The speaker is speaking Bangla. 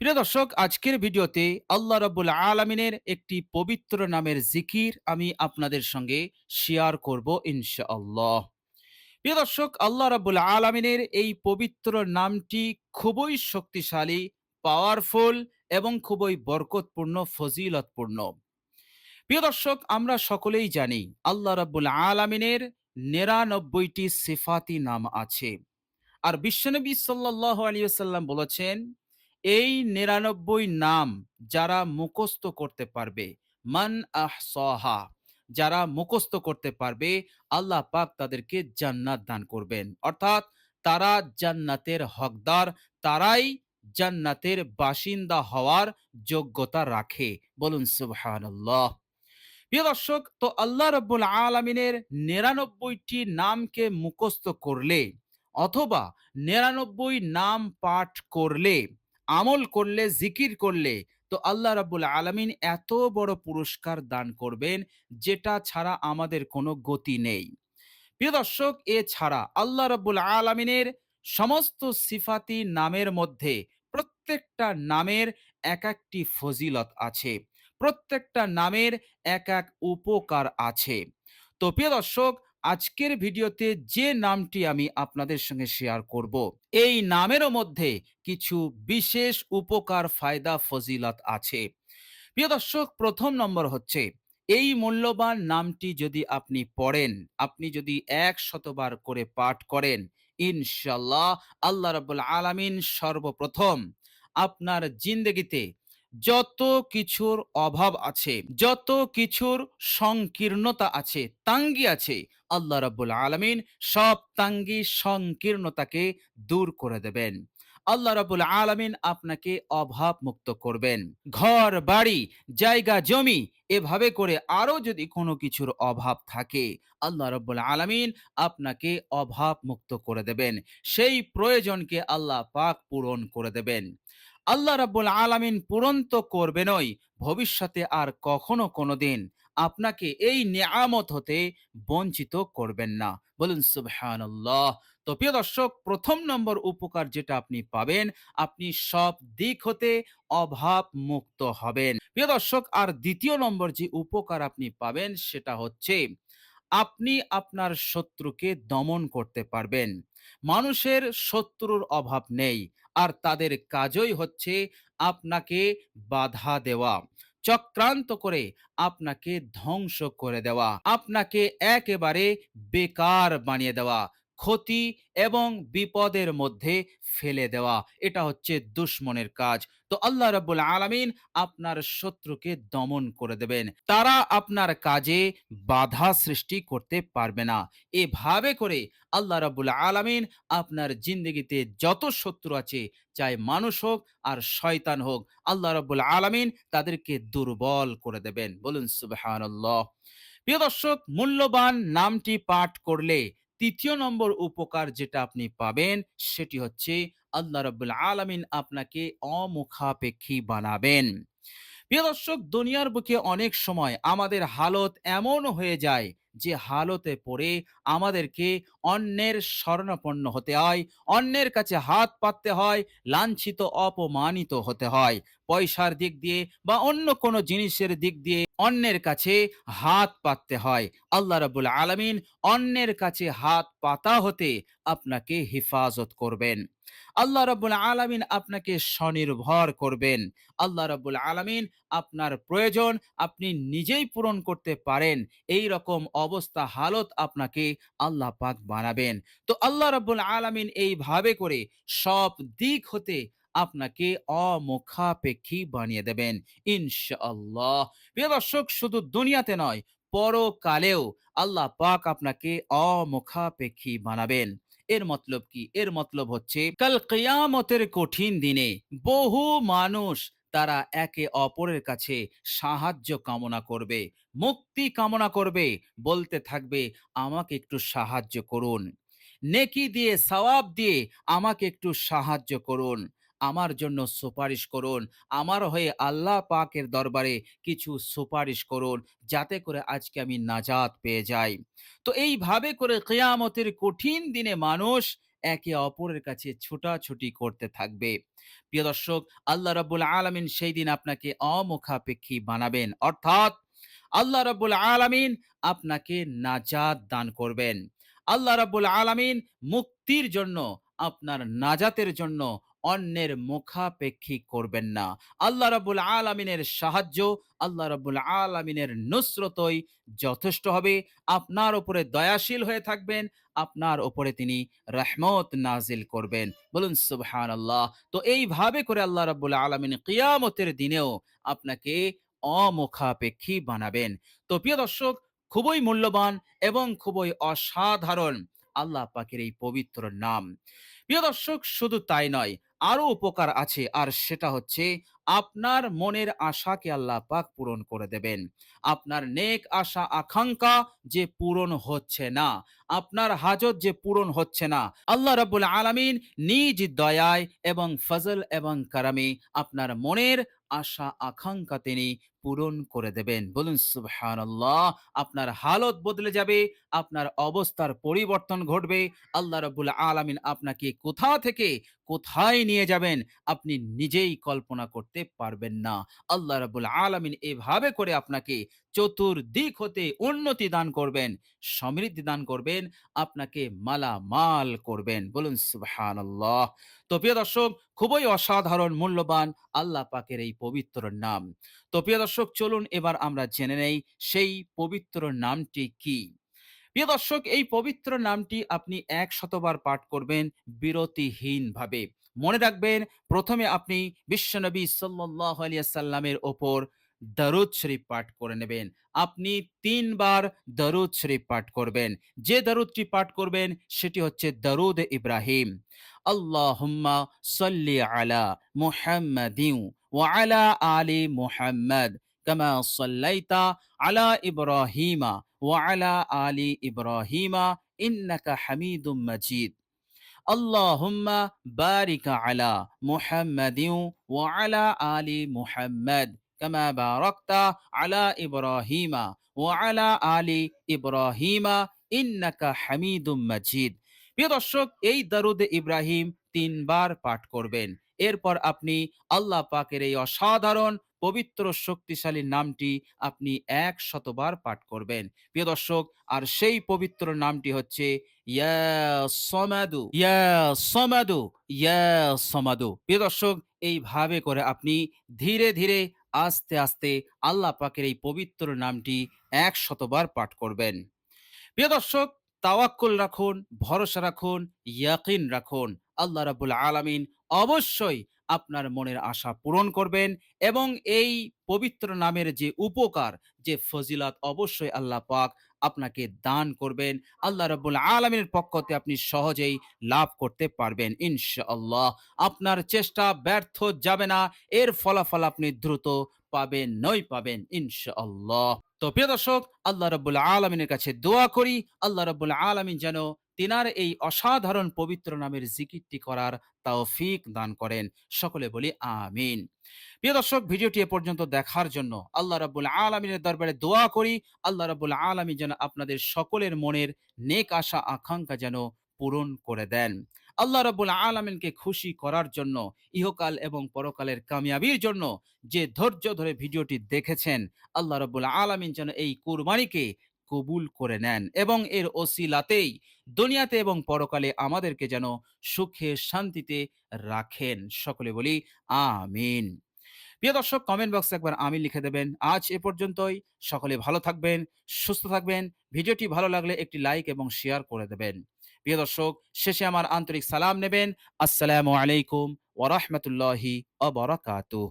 প্রিয় দর্শক, আজকের ভিডিওতে আল্লাহ রাব্বুল আলামিনের একটি পবিত্র নামের জিকির আমি আপনাদের সঙ্গে শেয়ার করব ইনশাআল্লাহ। প্রিয় দর্শক, আল্লাহ রাব্বুল আলামিনের এই পবিত্র নামটি খুবই শক্তিশালী পাওয়ারফুল এবং খুবই বরকতপূর্ণ, ফজিলতপূর্ণ। প্রিয় দর্শক, আমরা সকলেই জানি আল্লাহ রাব্বুল আলামিনের নিরানব্বইটি সিফাতি নাম আছে। আর বিশ্বনবী সাল্লাল্লাহু আলাইহি ওয়াসাল্লাম বলেছেন এই নিরানব্বই নাম যারা মুখস্থ করতে পারবে, মান আহসাহা, যারা মুখস্থ করতে পারবে, আল্লাহ পাক তাদেরকে জান্নাত দান করবেন। অর্থাৎ তারা জান্নাতের হকদার, তারাই জান্নাতের বাসিন্দা হওয়ার যোগ্যতা রাখে। বলুন সুবহানাল্লাহ। প্রিয় দর্শক, তো আল্লাহ রব্বুল আলমিনের নিরানব্বইটি নামকে মুখস্থ করলে অথবা নিরানব্বই নাম পাঠ করলে আমল করলে, জিকির করলে, তো আল্লাহ রাব্বুল আলামিন এত বড় পুরস্কার দান করবেন, যেটা ছাড়া আমাদের কোনো গতি নেই। প্রিয় দর্শক এছাড়া আল্লাহ রাব্বুল আলামিনের সমস্ত সিফাতি নামের মধ্যে প্রত্যেকটা নামের এক একটি ফজিলত আছে, প্রত্যেকটা নামের এক এক উপকার আছে। তো প্রিয় দর্শক আজকের ভিডিওতে যে নামটি আমি আপনাদের সঙ্গে শেয়ার করব, এই নামেরও মধ্যে কিছু বিশেষ উপকার, ফায়দা, ফজিলত আছে। প্রিয় দর্শক, প্রথম নম্বর হচ্ছে, এই মূল্যবান নামটি যদি আপনি পড়েন, আপনি যদি এক শতবার করে পাঠ করেন ইনশাল্লাহ আল্লাহ রাব্বুল আলামিন সর্বপ্রথম আপনার জিন্দগিতে যত কিছুর অভাব আছে, যত কিছুর সংকীর্ণতা আছে, তাঙ্গি আছে, আল্লাহ রাব্বুল আলামিন সব তাঙ্গি সংকীর্ণতাকে দূর করে দেবেন। আল্লাহ রাব্বুল আলামিন আপনাকে অভাব মুক্ত করবেন। ঘর, বাড়ি, জায়গা, জমি, এভাবে করে আরও যদি কোনো কিছুর অভাব থাকে, আল্লাহ রাব্বুল আলামিন আপনাকে অভাব মুক্ত করে দেবেন। সেই প্রয়োজনকে আল্লাহ পাক পূরণ করে দেবেন। আল্লাহ রাব্বুল আলামিন পূরণ তো করবেনই ভবিষ্যতে আর কখনো কোনোদিন আপনাকে এই নিয়ামত হতে বঞ্চিত করবেন না। বলুন, সুবহানাল্লাহ। তো প্রিয় দর্শক, প্রথম নম্বর উপকার যেটা আপনি পাবেন, আপনি সব দিক হতে অভাব মুক্ত হবেন। প্রিয় দর্শক, আর দ্বিতীয় নম্বর যে উপকার আপনি পাবেন সেটা হচ্ছে, আপনি আপনার শত্রুকে দমন করতে পারবেন। মানুষের শত্রুর অভাব নেই, আর তাদের কাজই হচ্ছে আপনাকে বাধা দেওয়া, চক্রান্ত করে আপনাকে ধ্বংস করে দেওয়া, আপনাকে একেবারে বেকার বানিয়ে দেওয়া, ক্ষতি এবং বিপদের মধ্যে ফেলে দেওয়া, এটা হচ্ছে দুশ্মনের কাজ। তো আল্লাহ রাব্বুল আলামিন আপনার শত্রুকে দমন করে দেবেন। তারা আপনার কাজে বাধা সৃষ্টি করতে পারবে না। এভাবে করে আল্লাহ রাব্বুল আলামিন আপনার জিন্দগিতে যত শত্রু আছে, চাই মানুষ হোক আর শয়তান হোক, আল্লাহ রাব্বুল আলামিন তাদেরকে দুর্বল করে দেবেন। বলুন, সুবহানাল্লাহ। প্রিয় দর্শক, মূল্যবান নামটি পাঠ করলে তৃতীয় নম্বর উপকার যেটা আপনি পাবেন, সেটি হচ্ছে আল্লাহ রব্বুল আলমিন আপনাকে অমুখাপেক্ষী বানাবেন। প্রিয় দর্শক, দুনিয়ার বুকে অনেক সময় আমাদের হালত এমন হয়ে যায় যে হালতে পড়ে আমাদেরকে অন্যের শরণাপন্ন হতে হয়, অন্যের কাছে হাত পাততে হয়, লাঞ্ছিত, অপমানিত হতে হয়। পয়সার দিক দিয়ে বা অন্য কোনো জিনিসের দিক দিয়ে অন্যের কাছে হাত পাততে হয়। আল্লাহ রাবুল আলামিন অন্যের কাছে হাত পাতা হতে আপনাকে হেফাজত করবেন। আল্লাহ রাবুল আলামিন আপনাকে স্বনির্ভর করবেন। আল্লাহ রাবুল আলামিন আপনার প্রয়োজন আপনি নিজেই পূরণ করতে পারেন। এই রকম অবস্থা হালত আপনাকে আল্লাহ পাক বানাবেন। তো আল্লাহ রাব্বুল আলামিন এইভাবে করে সব দিক হতে আপনাকে অমুখাপেক্ষী বানিয়ে দেবেন, ইনশাআল্লাহ। প্রিয় দর্শক, শুধু দুনিয়াতে নয়, পরকালেও আল্লাহ পাক আপনাকে অমুখাপেক্ষী বানাবেন। এর মতলব কি? এর মতলব হচ্ছে, কাল কিয়ামতের কঠিন দিনে বহু মানুষ তারা একে অপরের কাছে সাহায্য কামনা করবে, মুক্তি কামনা করবে, বলতে থাকবে, আমাকে একটু সাহায্য করুন। নেকি দিয়ে, সওয়াব দিয়ে, আমাকে একটু সাহায্য করুন। আমার জন্য সুপারিশ করুন। আমার হয়ে আল্লাহ পাকের দরবারে কিছু সুপারিশ করুন, যাতে করে আজকে আমি নাজাত পেয়ে যাই। তো এইভাবে করে কেয়ামতের কঠিন দিনে মানুষ একে অপরের কাছে ছুটাছুটি করতে থাকবে। প্রিয় দর্শক, আল্লাহ রাব্বুল আলামিন সেই দিন আপনাকে অমুখাপেক্ষী বানাবেন। অর্থাৎ আল্লাহ রাব্বুল আলামিন আপনাকে নাজাত দান করবেন। আল্লাহ রাব্বুল আলামিন মুক্তির জন্য, আপনার নাজাতের জন্য অন্যের মুখাপেক্ষী করবেন না। আল্লাহ রাব্বুল আলামিনের সাহায্য, আল্লাহ রাব্বুল আলামিনের নুসরতই যথেষ্ট হবে। আপনার উপরে দয়াশীল হয়ে থাকবেন, আপনার উপরে তিনি রহমত নাজিল করবেন। বলুন সুবহান আল্লাহ তো এইভাবে করে আল্লাহ রাব্বুল আলামিন কিয়ামতের দিনেও আপনাকে অমুখাপেক্ষী বানাবেন। তো প্রিয় দর্শক, খুবই মূল্যবান এবং খুবই অসাধারণ আল্লাহ পাকের এই পবিত্র নাম। প্রিয় দর্শক, শুধু তাই নয় আরও উপকার আছে। আর সেটা হচ্ছে আপনার মনের আশাকে আল্লাহ পাক পূরণ করে দেবেন। আপনার নেক আশা, আকাঙ্ক্ষা যে পূরণ হচ্ছে না, আপনার হাজত যে পূরণ হচ্ছে না, আল্লাহ রাব্বুল আলামিন নিজ দয়ায় এবং ফজল এবং কারামে আপনার মনের আশা, আকাঙ্ক্ষা তিনি পূরণ করে দেবেন। বলুন, সুবহানাল্লাহ, আপনার হালত বদলে যাবে, আপনার অবস্থার পরিবর্তন ঘটবে। আল্লাহ রাব্বুল আলামিন আপনাকে কোথা থেকে কোথায় নিয়ে যাবেন, আপনি নিজেই কল্পনা করতে পারবেন না। আল্লাহ রাব্বুল আলামিন এভাবে করে আপনাকে চতুর্দিক হতে উন্নতি দান করবেন, সমৃদ্ধি দান করবেন, আপনাকে মালামাল করবেন। বলুন, সুবহানাল্লাহ। তো প্রিয় দর্শক, খুবই অসাধারণ, মূল্যবান, আল্লাহ পাকের এই পবিত্র নাম। তো প্রিয় দর্শক চলুন এবার আমরা জেনে নেই সেই পবিত্র নামটি কি। প্রিয় দর্শক, এই পবিত্র নামটি আপনি এক শতবার পাঠ করবেন বিরতিহীন ভাবে মনে রাখবেন, প্রথমে আপনি বিশ্বনবী সাল্লাহ আলিয়াল্লামের ওপর দরুদ শরীফ পাঠ করে নেবেন। আপনি তিনবার দরুদ শরীফ পাঠ করবেন। যে দরুদটি পাঠ করবেন, সেটি হচ্ছে দরুদ ইব্রাহিম। আল্লাহুম্মা সাল্লি আলা মুহাম্মাদিউ ওয়া আলা আলি মুহাম্মাদ। কামা সাল্লাইতা আলা ইব্রাহিমা وعلى آل إبراهيم إنك حميد مجيد اللهم بارك على محمد وعلى آل محمد كما باركت على إبراهيم وعلى آل إبراهيم إنك حميد مجيد প্রিয় দর্শক এই দরুদ ইব্রাহিম তিনবার পাঠ করবেন এরপর আপনি আল্লাহ পাকের এই অসাধারণ পবিত্র শক্তিশালী নামটি আপনি এক শতবার পাঠ করবেন। প্রিয় দর্শক, আর সেই পবিত্র নামটি হচ্ছে ইয়া সমাদু ইয়া সমাদু ইয়া সমাদু। প্রিয় দর্শক, এইভাবে করে আপনি ধীরে ধীরে আস্তে আস্তে আল্লাহ পাকের এই পবিত্র নামটি এক শতবার পাঠ করবেন। প্রিয় দর্শক, তাওয়াক্কুল রাখুন, ভরসা রাখুন, ইয়াকিন রাখুন। আল্লাহ রাবুল আলামিন অবশ্যই আপনার মনের আশা পূরণ করবেন এবং এই পবিত্র নামের যে উপকার, যে ফজিলাত অবশ্যই আল্লাহ পাক আপনাকে দান করবেন। আল্লাহ রাব্বুল আলামিনের পক্ষতে আপনি সহজেই লাভ করতে পারবেন ইনশাআল্লাহ। আপনার চেষ্টা ব্যর্থ যাবে না, এর ফলাফল আপনি দ্রুত পাবেন, নই পাবেন ইনশাআল্লাহ। তো প্রিয় দর্শক, আল্লাহ রাব্বুল আলামিনের কাছে দোয়া করি। আল্লাহ রাব্বুল আলামিন যেন তিনার এই অসাধারণ পবিত্র নামের জিকিরটি করার তৌফিক দান করেন। সকলে বলি আমিন। প্রিয় দর্শক, ভিডিওটি এ পর্যন্ত দেখার জন্য আল্লাহ রাব্বুল আলামিনের দরবারে দোয়া করি। আল্লাহ রাব্বুল আলামিন যেন আপনাদের সকলের মনের নেক আশা, আকাঙ্ক্ষা যেন পূরণ করে দেন। আল্লাহ রাব্বুল আলামিনকে খুশি করার জন্য, ইহকাল এবং পরকালের কামিয়াবির জন্য যে ধৈর্য ধরে ভিডিওটি দেখেছেন, আল্লাহ রাব্বুল আলামিন যেন এই কুরবানিকে কবুল করে নেন এবং এর ওসিলাতেই দুনিয়াতে এবং পরকালে আমাদেরকে যেন সুখে শান্তিতে রাখেন। সকলে বলি, আমিন। প্রিয় দর্শক কমেন্ট বক্সে একবার আমি লিখে দেবেন। আজ এ পর্যন্তই। সকলে ভালো থাকবেন, সুস্থ থাকবেন। ভিডিওটি ভালো লাগলে একটি লাইক এবং শেয়ার করে দেবেন। প্রিয় দর্শক, শেষে আমার আন্তরিক সালাম নেবেন। আসসালামু আলাইকুম ওরহমতুল্লাহি অবরাকাতুহ